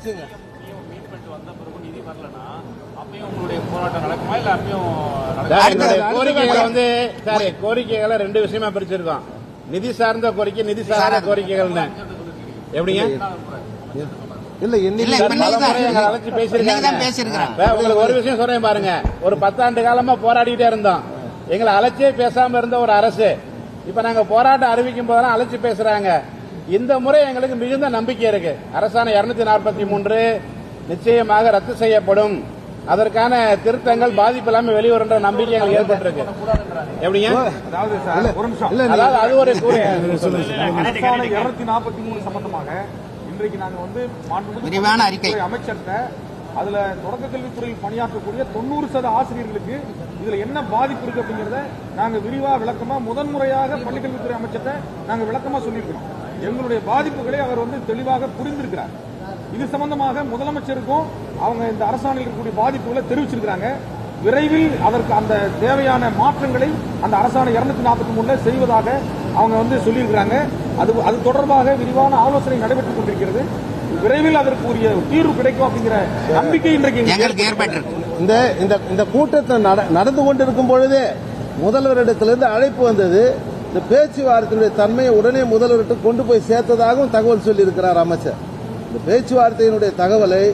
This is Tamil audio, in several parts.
முடிச்சுங்க கோரிக்கைகளை வந்து சார் கோரிக்கைகளை ரெண்டு விஷயமா பிரிச்சிருக்கோம். நிதி சார்ந்த கோரிக்கை நிதி சாராத கோரிக்கைகள்னு. எப்படிங்க? இல்ல அழைச்சு உங்களுக்கு ஒரு விஷயம் சொல்றேன் பாருங்க. ஒரு பத்தாண்டு காலமா போராடிட்டே இருந்தோம். எங்களை அழைச்சே பேசாம இருந்த ஒரு அரசு. இப்ப நாங்க போராட்டம் அறிவிக்கும் போதெல்லாம் அழைச்சு பேசுறாங்க. இந்த முறை எங்களுக்கு மிகுந்த நம்பிக்கை இருக்கு. அரசாணை இருநூத்தி நாற்பத்தி மூன்று நிச்சயமாக ரத்து செய்யப்படும். அதற்கான திருத்தங்கள் பாதிப்பு இல்லாம வெளிவருன்ற நம்பிக்கை எங்களுக்கு ஏற்பட்டிருக்கு. எப்படிங்க? அதாவது சார் ஒரு நிமிஷம். இல்ல அதாவது அது ஒரு இருநூத்தி நாற்பத்தி மூணு சம்பந்தமாக இன்றைக்கு நாங்க வந்து விரிவான அறிக்கை. அமைச்சர்கிட்ட அதுல தொடக்க கல்வித்துறையில் பணியாற்றக்கூடிய தொண்ணூறு சத ஆசிரியர்களுக்கு இதுல என்ன பாதிப்பு இருக்கு அப்படிங்கறத நாங்க விரிவா விளக்கமா முதன்முறையாக பள்ளிக்கல்வித்துறை அமைச்சர்கிட்ட நாங்க விளக்கமா சொல்லியிருக்கிறோம். எங்களுடைய பாதிப்புகளை அவர் வந்து தெளிவாக புரிந்திருக்கிறார். இது சம்பந்தமாக முதலமைச்சருக்கும் அவங்க இந்த அரசாணையில் இருக்கக்கூடிய பாதிப்புகளை தெரிவிச்சிருக்கிறாங்க. விரைவில் அதற்கு அந்த தேவையான மாற்றங்களை அந்த அரசாணை இருநூத்தி நாற்பத்தி மூணுல செய்வதாக அவங்க வந்து சொல்லியிருக்கிறாங்க. அது அது தொடர்பாக விரிவான ஆலோசனை நடைபெற்றுக் கொண்டிருக்கிறது. விரைவில் அதற்குரிய தீர்வு கிடைக்கும் அப்படிங்கிற நம்பிக்கை இன்றைக்கு இந்த இந்த இந்த கூட்டத்தை நட- நடந்து கொண்டிருக்கும் பொழுதே முதல்வரிடத்திலிருந்து அழைப்பு வந்தது. இந்த பேச்சுவார்த்தையுடைய தன்மையை உடனே முதல்வர்கிட்ட கொண்டு போய் சேர்த்ததாகவும் தகவல் சொல்லியிருக்கிறார் அமைச்சர். இந்த பேச்சுவார்த்தையினுடைய தகவலை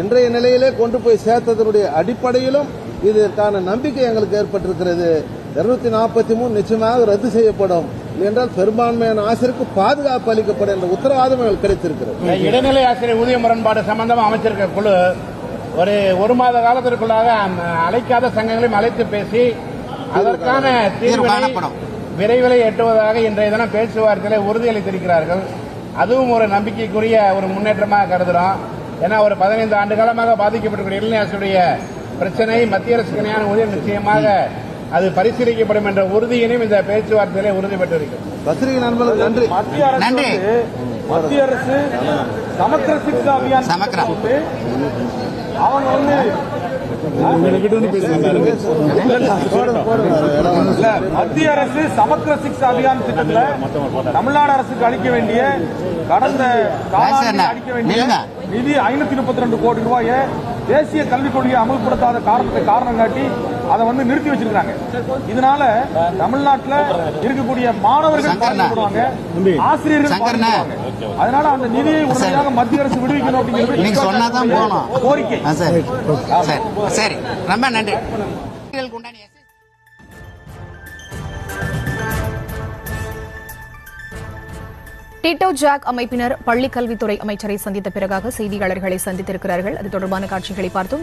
இன்றைய நிலையிலே கொண்டு போய் சேர்த்ததனுடைய அடிப்படையிலும் இதற்கான நம்பிக்கை எங்களுக்கு ஏற்பட்டிருக்கிறது. இருநூத்தி நாற்பத்தி மூணு நிச்சயமாக ரத்து செய்யப்படும். என்றால் பெரும்பான்மையான ஆசிரியருக்கு பாதுகாப்பு அளிக்கப்படும் என்ற உத்தரவாதம் எங்களுக்கு கிடைத்திருக்கிறது. இடைநிலை ஆசிரியர் ஊதிய முரண்பாடு சம்பந்தமா அமைச்சிருக்க குழு ஒரு ஒரு மாத காலத்திற்குள்ளாக அழைக்காத சங்கங்களையும் அழைத்து பேசி அதற்கான தீர்வு. விரைவில் எட்டுவதாக இன்றைய தினம் பேச்சுவார்த்தையில உறுதியளித்திருக்கிறார்கள். அதுவும் ஒரு நம்பிக்கைக்குரிய ஒரு முன்னேற்றமாக கருதுறோம். ஏன்னா ஒரு பதினைந்து ஆண்டு காலமாக பாதிக்கப்பட்டிருக்கிற இளைஞர் ஆசிரியருடைய பிரச்சனை மத்திய அரசுக்கு இணையான ஊதியம் நிச்சயமாக அது பரிசீலிக்கப்படும் என்ற உறுதியினையும் இந்த பேச்சுவார்த்தையிலே உறுதி பெற்றிருக்கிறது பத்திரிகை நண்பர்களுக்கு நன்றி. மத்திய அரசு நன்றி. வந்து மத்திய அரசு சமக்கிர சிக்ஷா அபியான் அவங்க வந்து மத்திய அரசு சமக்கிர சிக்ஷா அபியான் திட்டத்துல தமிழ்நாடு அரசுக்கு அளிக்க வேண்டிய கடந்த. அளிக்க வேண்டிய. நிதி ஐநூத்தி முப்பத்தி ரெண்டு கோடி ரூபாயை தேசிய கல்விக் கொள்கையை அமல்படுத்தாத காரணத்தை காரணம் காட்டி அதை வந்து நிறுத்தி வச்சிருக்காங்க இதனால தமிழ்நாட்டுல இருக்கக்கூடிய மாணவர்கள். பாதிக்கப்படுவாங்க ஆசிரியர்கள் அதனால அந்த நிதியை உடனடியாக மத்திய அரசு விடுவிக்கணும் அப்படிங்கிறது நீங்க சொன்னாதான் போகணும். கோரிக்கை. சரி. சரி ரொம்ப நன்றி. டிட்டோ ஜாக் அமைப்பினர் பள்ளிக் கல்வித்துறை அமைச்சரை சந்தித்த பிறகாக செய்தியாளர்களை சந்தித்திருக்கிறார்கள். அது தொடர்பான காட்சிகளை பார்த்தோம்.